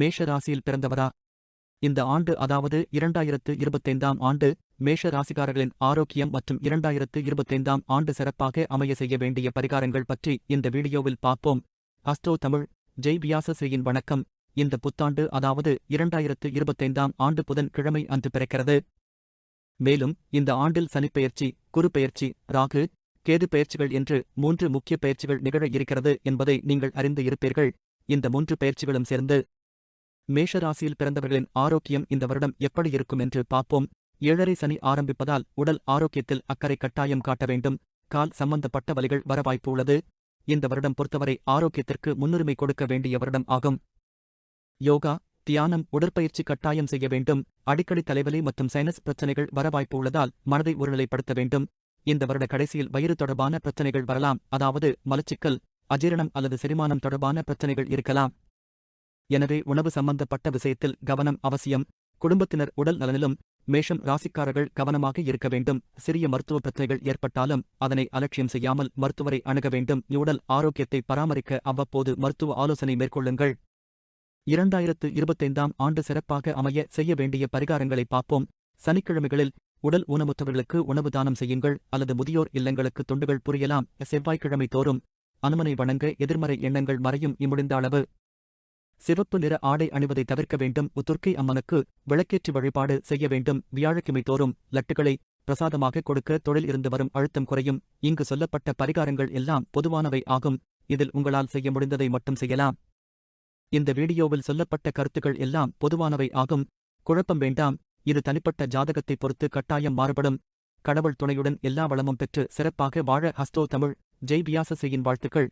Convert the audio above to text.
மேஷ ராசியில் பிறந்தவரா? இந்த ஆண்டு அதாவது இரண்டாயிரத்து இருபத்தைந்தாம் ஆண்டு மேஷ ராசிக்காரர்களின் ஆரோக்கியம் மற்றும் இரண்டாயிரத்து இருபத்தைந்தாம் ஆண்டு சிறப்பாக அமைய செய்ய வேண்டிய பரிகாரங்கள் பற்றி இந்த வீடியோவில் பார்ப்போம். அஸ்ட்ரோ தமிழ் ஜெய் வியாசஸ்ரீயின் வணக்கம். இந்த புத்தாண்டு அதாவது இரண்டாயிரத்து இருபத்தைந்தாம் ஆண்டு புதன் கிழமை அன்று பிறக்கிறது. மேலும் இந்த ஆண்டில் சனிப்பெயர்ச்சி குறுப்பெயர்ச்சி ராகு கேது பெயர்ச்சிகள் என்று மூன்று முக்கிய பயிற்சிகள் நிகழ இருக்கிறது என்பதை நீங்கள் அறிந்து இருப்பீர்கள். இந்த மூன்று பயிற்சிகளும் சேர்ந்து மேஷ ராசியில் பிறந்தவர்களின் ஆரோக்கியம் இந்த வருடம் எப்படி இருக்கும் என்று பார்ப்போம். ஏழரை சனி ஆரம்பிப்பதால் உடல் ஆரோக்கியத்தில் அக்கறை கட்டாயம் காட்ட வேண்டும். கால் சம்பந்தப்பட்ட வலிகள் வர வாய்ப்பு உள்ளது. இந்த வருடம் பொறுத்தவரை ஆரோக்கியத்திற்கு முன்னுரிமை கொடுக்க வேண்டிய வருடம் ஆகும். யோகா தியானம் உடற்பயிற்சி கட்டாயம் செய்ய வேண்டும். அடிக்கடி தலைவலி மற்றும் சைனஸ் பிரச்சனைகள் வர வாய்ப்பு உள்ளதால் மனதை ஒருநிலைப்படுத்த வேண்டும். இந்த வருட கடைசியில் வயிறு தொடர்பான பிரச்சனைகள் வரலாம். அதாவது மலச்சிக்கல் அஜீரணம் அல்லது செரிமானம் தொடர்பான பிரச்சனைகள் இருக்கலாம். எனவே உணவு சம்பந்தப்பட்ட விஷயத்தில் கவனம் அவசியம். குடும்பத்தினர் உடல் நலனிலும் மேஷம் ராசிக்காரர்கள் கவனமாக இருக்க வேண்டும். சிறிய மருத்துவ பிரச்சனைகள் ஏற்பட்டாலும் அதனை அலட்சியம் செய்யாமல் மருத்துவரை அணுக வேண்டும். உடல் ஆரோக்கியத்தை பராமரிக்க அவ்வப்போது மருத்துவ ஆலோசனை மேற்கொள்ளுங்கள். இரண்டாயிரத்து இருபத்தைந்தாம் ஆண்டு சிறப்பாக அமைய செய்ய வேண்டிய பரிகாரங்களை பார்ப்போம். சனிக்கிழமைகளில் உடல் ஊனமுற்றவர்களுக்கு உணவு தானம் செய்யுங்கள். அல்லது முதியோர் இல்லங்களுக்கு தொண்டுகள் புரியலாம். செவ்வாய்க்கிழமை தோறும் அனுமனை வணங்க எதிர்மறை எண்ணங்கள் மறையும். இம்முடிந்த அளவு சிவப்பு நிற ஆடை அணிவதை தவிர்க்க வேண்டும். துர்க்கை அம்மனுக்கு விளக்கேற்றி வழிபாடு செய்ய வேண்டும். வியாழக்கிழமை தோறும் லட்டுகளை பிரசாதமாக கொடுக்க தொழில் இருந்து வரும் அழுத்தம் குறையும். இங்கு சொல்லப்பட்ட பரிகாரங்கள் எல்லாம் பொதுவானவை ஆகும். இதில் உங்களால் செய்ய முடிந்ததை மட்டும் செய்யலாம். இந்த வீடியோவில் சொல்லப்பட்ட கருத்துக்கள் எல்லாம் பொதுவானவை ஆகும். குழப்பம் வேண்டாம். இது தனிப்பட்ட ஜாதகத்தை பொறுத்து கட்டாயம் மாறுபடும். கடவுள் துணையுடன் எல்லா வளமும் பெற்று சிறப்பாக வாழ ஹஸ்டோ தமிழ். ஜெய் வியாசசெய்யின் வாழ்த்துக்கள்.